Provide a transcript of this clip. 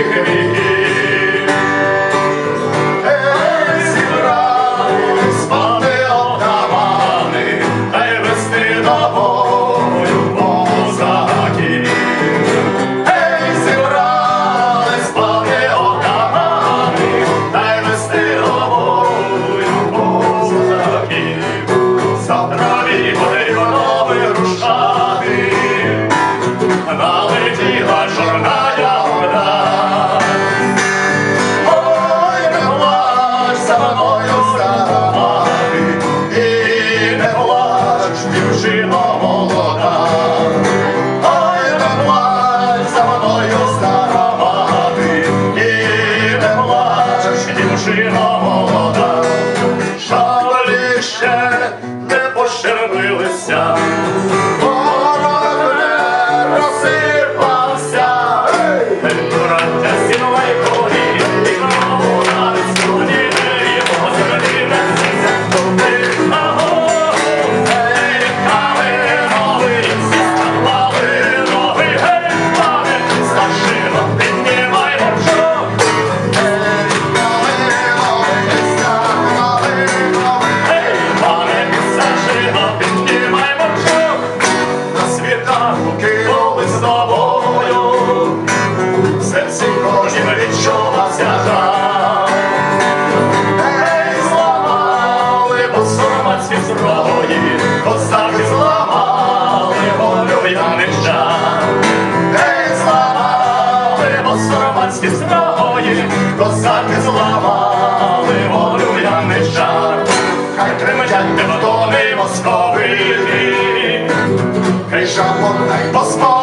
Amen. Молода. Ще не пощербилися, світанку з тобою, серці кожен відчувався жар. Ей, зламали босомацькі зброї, козаки зламали волю янича. Ей, зламали зброї, козаки зламали волю янича. Хай тремтять тебе в тони московиті, żałobnej pospolitej.